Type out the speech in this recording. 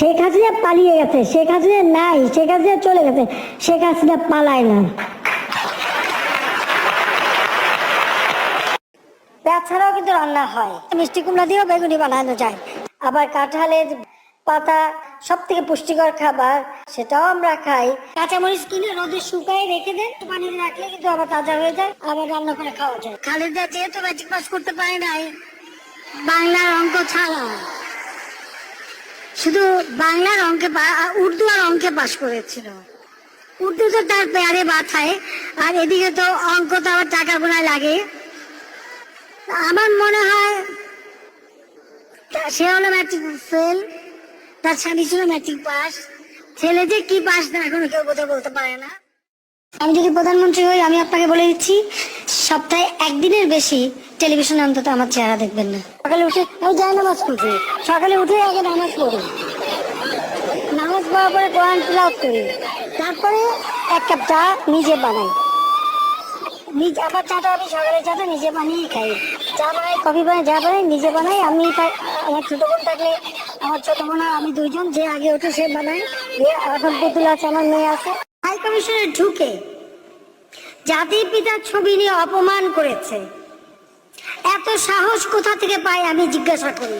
শেখ হাসিনা পালিয়ে গেছে, শেখ হাসিনা নাই, শেখ হাসিনা চলে গেছে, শেখ হাসিনা পালায় না। পেঁয়াজ ছাড়াও কিন্তু রান্না হয়। মিষ্টি কুমড়া দিয়েও বেগুনি বানানো যায়। আবার কাঁঠালের পাতা সব থেকে পুষ্টিকর খাবার, সেটাও আমরা খাই। কাঁচামরিচ কিনে রোদে শুকায় রেখে দেন পানিতে রাখলে কিন্তু আবার তাজা হয়ে যায়, আবার রান্না করে খাওয়া যায়। খালেদা যেহেতু ম্যাট্রিক পাস করতে পারে নাই, বাংলার অঙ্ক ছাড়া। শুধু বাংলার অঙ্কে উর্দু আর অঙ্কে পাশ করেছিল। উর্দু তো তার পেয়ারে বাথায় আর এদিকে তো অঙ্ক তো আবার টাকা গোনায় লাগে। আমার মনে হয় সে হলো ম্যাট্রিক ফেল, তার স্বামী ছিল ম্যাট্রিক পাস। ছেলে যে কি পাস না এখনও কেউ বোধহয় বলতে পারে না। আমি যদি প্রধানমন্ত্রী হই, আমি আপনাকে বলে দিচ্ছি, সপ্তাহে একদিনের বেশি টেলিভিশনে অন্তত আমার চেহারা দেখবেন না। সকালে উঠে আমি যাই নামাজ পড়ছি। সকালে উঠে আগে নামাজ পড়ি নামাজ পড়ার পরে কোরআন তিলাওয়াত করি। তারপরে এক কাপ চা নিজে বানাই। নিজে আবার চাটা আমি সকালে চাটা নিজে বানিয়ে খাই। চা বানাই, কফি বানাই, যা বানাই, নিজে বানাই। আমি আমার ছোট বোন থাকলে, আমার ছোট বোন আমি দুইজন যে আগে ওঠে সে বানাই এখন পুতুল আছে, আমার মেয়ে আছে। হাই কমিশনে ঢুকে। জাতির পিতার ছবি নিয়ে অপমান করেছে। এত সাহস কোথা থেকে পায় আমি জিজ্ঞাসা করি।